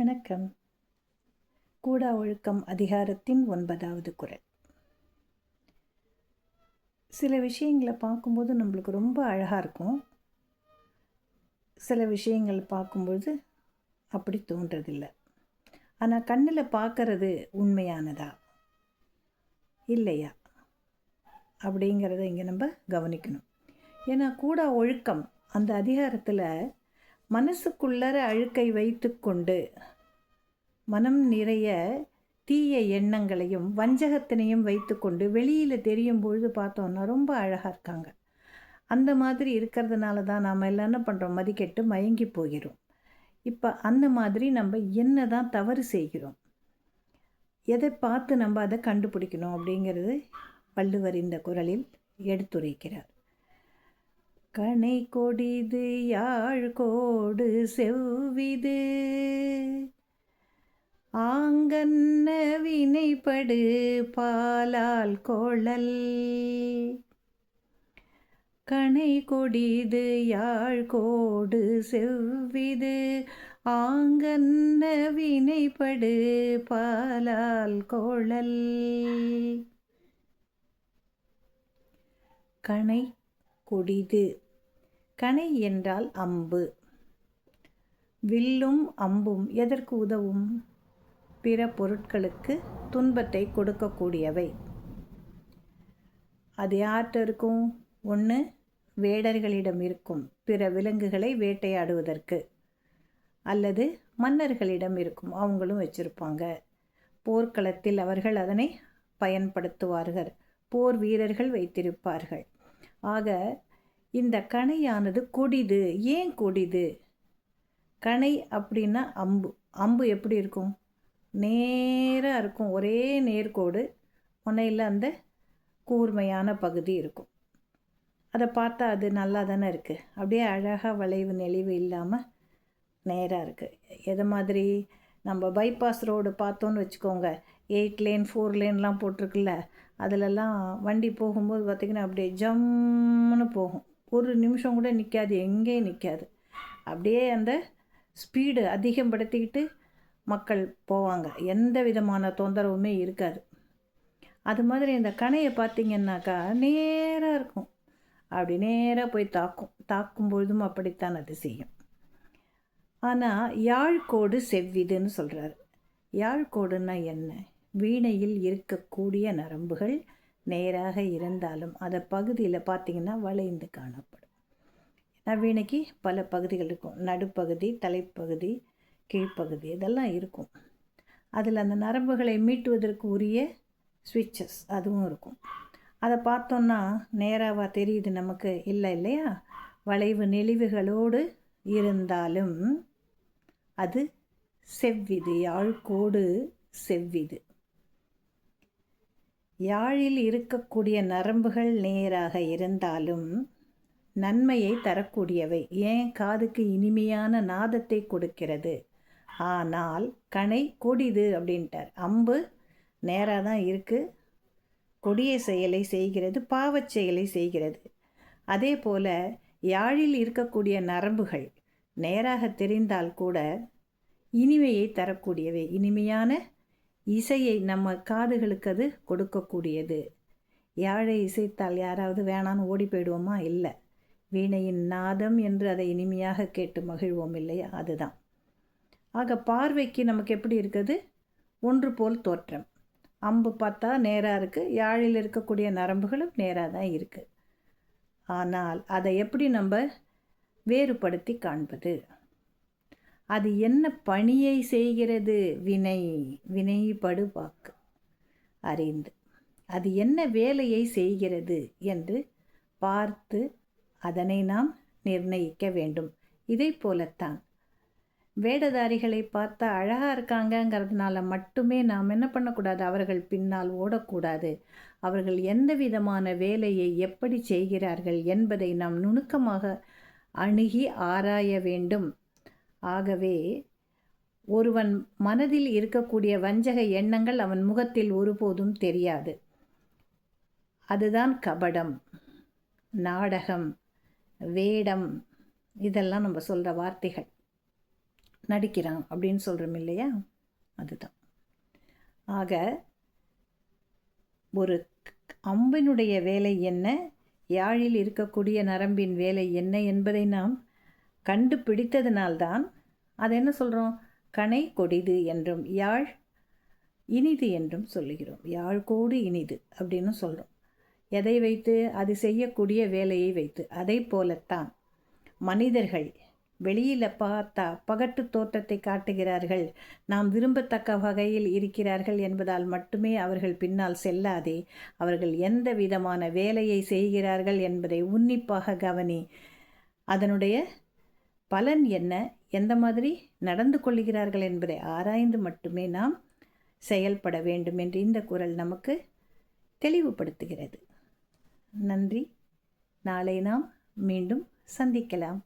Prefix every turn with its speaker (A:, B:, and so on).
A: வணக்கம். கூடா ஒழுக்கம் அதிகாரத்தின் ஒன்பதாவது குரல். சில விஷயங்களை பார்க்கும்போது நம்மளுக்கு ரொம்ப அழகாக இருக்கும். சில விஷயங்கள் பார்க்கும்போது அப்படி தோன்றதில்லை. ஆனால் கண்ணில் பார்க்கறது உண்மையானதா? இல்லையா? அப்படிங்கிறத இங்கே நம்ம கவனிக்கணும். ஏன்னா கூடா ஒழுக்கம் அந்த அதிகாரத்தில் மனசுக்குள்ளர அழுக்கை வைத்துக்கொண்டு மனம் நிறைய தீய எண்ணங்களையும் வஞ்சகத்தினையும் வைத்துக்கொண்டு வெளியில் தெரியும் பொழுது பார்த்தோன்னா ரொம்ப அழகாக இருக்காங்க. அந்த மாதிரி இருக்கிறதுனால தான் நாம் எல்லாம் என்ன பண்ணுறோம் மதிக்கெட்டு மயங்கி போகிறோம் இப்போ அந்த மாதிரி நம்ம என்ன தான் தவறு செய்கிறோம்? எதை பார்த்து நம்ம அதை கண்டுபிடிக்கணும் அப்படிங்கிறது வள்ளுவர் இந்த குரலில் எடுத்துரைக்கிறார். கனை கொடிது யாழ் கோடு செவ்விது. ஆங்கன்ன வினைப்படு பாலால் கோழல். கனை கொடிது யாழ் கோடு செவ்விது. ஆங்கன்ன வினைப்படு பாலால் கோழல். கனை கொடிது. கனை என்றால் அம்பு. வில்லும் அம்பும் எதற்கு உதவும்? பிற பொருட்களுக்கு துன்பத்தை கொடுக்கக்கூடியவை. அது யார்கிட்ட இருக்கும் ஒன்று வேடர்களிடம் இருக்கும். பிற விலங்குகளை வேட்டையாடுவதற்கு. அல்லது மன்னர்களிடம் இருக்கும். அவங்களும் வச்சுருப்பாங்க. போர்க்களத்தில் அவர்கள் அதனை பயன்படுத்துவார்கள். போர் வீரர்கள் வைத்திருப்பார்கள். ஆக இந்த கணையானது கொடிது. ஏன் கொடிது? கணை அப்படின்னா அம்பு. அம்பு எப்படி இருக்கும்? நேராக இருக்கும். ஒரே நேர்கோடு. முனையில் அந்த கூர்மையான பகுதி இருக்கும். அதை பார்த்தா அது நல்லா தானே இருக்குது அப்படியே அழகாக வளைவு நெளிவு இல்லாமல் நேராக இருக்குது எது மாதிரி? நம்ம பைபாஸ் ரோடு பார்த்தோன்னு வச்சுக்கோங்க. எயிட் லேன் ஃபோர் லேன்லாம் போட்டிருக்குல்ல. அதிலெல்லாம் வண்டி போகும்போது பார்த்திங்கன்னா அப்படியே ஜம்முன்னு போகும். ஒரு நிமிஷம் கூட நிற்காது எங்கேயும் நிற்காது அப்படியே அந்த ஸ்பீடு அதிகப்படுத்திக்கிட்டு மக்கள் போவாங்க. எந்த விதமான தொந்தரவுமே இருக்காது. அது மாதிரி இந்த கணையை பார்த்திங்கன்னாக்கா நேராக இருக்கும். அப்படி நேராக போய் தாக்கும். தாக்கும் பொழுதும் அப்படித்தான் அது செய்யும். ஆனால் யாழ்கோடு செவ்விதுன்னு சொல்கிறாரு யாழ்கோடுன்னா என்ன? வீணையில் இருக்கக்கூடிய நரம்புகள் நேராக இருந்தாலும் அதை பகுதியில் பார்த்திங்கன்னா வளைந்து காணப்படும். ஏன்னா வீணைக்கு பல பகுதிகள் இருக்கும். நடுப்பகுதி தலைப்பகுதி கீழ்ப்பகுதி இதெல்லாம் இருக்கும். அதில் அந்த நரம்புகளை மீட்டுவதற்கு உரிய ஸ்விட்சஸ் அதுவும் இருக்கும். அதை பார்த்தோன்னா நேராக தெரியுது நமக்கு. இல்லை இல்லையா? வளைவு நெளிவுகளோடு இருந்தாலும் அது செவ்விது யாழ்கோடு செவ்விது. யாழில் இருக்கக்கூடிய நரம்புகள் நேராக இருந்தாலும் நன்மையை தரக்கூடியவை. ஏன்? காதுக்கு இனிமையான நாதத்தை கொடுக்கிறது. ஆனால் கணை கொடிது அப்படின்ட்டார். அம்பு நேராக தான் இருக்குது கொடிய செயலை செய்கிறது பாவச் செயலை செய்கிறது. அதே போல் யாழில் இருக்கக்கூடிய நரம்புகள் நேராக தெரிந்தால் கூட இனிமையை தரக்கூடியவை. இனிமையான இசையை நம்ம காதுகளுக்கு அது கொடுக்கக்கூடியது. யாழை இசைத்தால் யாராவது வேணான்னு ஓடி போயிடுவோமா? இல்லை. வீணையின் நாதம் என்று அதை இனிமையாக கேட்டு மகிழ்வோம் இல்லையா? அதுதான். ஆக பார்வைக்கு நமக்கு எப்படி இருக்குது? ஒன்று போல் தோற்றம். அம்பு பார்த்தா நேராக இருக்குது யாழில் இருக்கக்கூடிய நரம்புகளும் நேராக தான் இருக்குது ஆனால் அதை எப்படி நம்ம வேறுபடுத்தி காண்பது? அது என்ன பணியை செய்கிறது? வினை வினைப்படு வாக்கு. அறிந்து. அது என்ன வேலையை செய்கிறது என்று பார்த்து அதனை நாம் நிர்ணயிக்க வேண்டும். இதை போலத்தான். வேடதாரிகளை பார்த்தா அழகாக இருக்காங்கங்கிறதுனால மட்டுமே நாம் என்ன பண்ணக்கூடாது? அவர்கள் பின்னால் ஓடக்கூடாது. அவர்கள் எந்த விதமான வேலையை எப்படி செய்கிறார்கள் என்பதை நாம் நுணுக்கமாக அணுகி ஆராய வேண்டும். ஆகவே ஒருவன் மனதில் இருக்கக்கூடிய வஞ்சக எண்ணங்கள் அவன் முகத்தில் ஒருபோதும் தெரியாது. அதுதான் கபடம் நாடகம் வேடம் இதெல்லாம் நம்ம சொல்கிற வார்த்தைகள். நடிக்கிறான் அப்படின்னு சொல்கிறோம் இல்லையா? அதுதான். ஆக ஒரு அம்பினுடைய வேலை என்ன? யாழில் இருக்கக்கூடிய நரம்பின் வேலை என்ன என்பதை நாம் கண்டுபிடித்ததினால்தான் அது என்ன சொல்கிறோம் கனை கொடிது என்றும் யாழ் இனிது என்றும் சொல்லுகிறோம். யாழ்கோடு இனிது அப்படின்னு சொல்கிறோம் எதை வைத்து? அது செய்யக்கூடிய வேலையை வைத்து. அதை போலத்தான் மனிதர்கள் வெளியில் பார்த்தா பகட்டு தோற்றத்தை காட்டுகிறார்கள். நாம் விரும்பத்தக்க வகையில் இருக்கிறார்கள் என்பதால் மட்டுமே அவர்கள் பின்னால் செல்லாதே. அவர்கள் எந்த விதமான வேலையை செய்கிறார்கள் என்பதை உன்னிப்பாக கவனி. அதனுடைய பலன் என்ன? எந்த மாதிரி நடந்து கொள்கிறார்கள் என்பதை ஆராய்ந்து மட்டுமே நாம் செயல்பட வேண்டும் என்று இந்த குரல் நமக்கு தெளிவுபடுத்துகிறது. நன்றி. நாளை நாம் மீண்டும் சந்திக்கலாம்.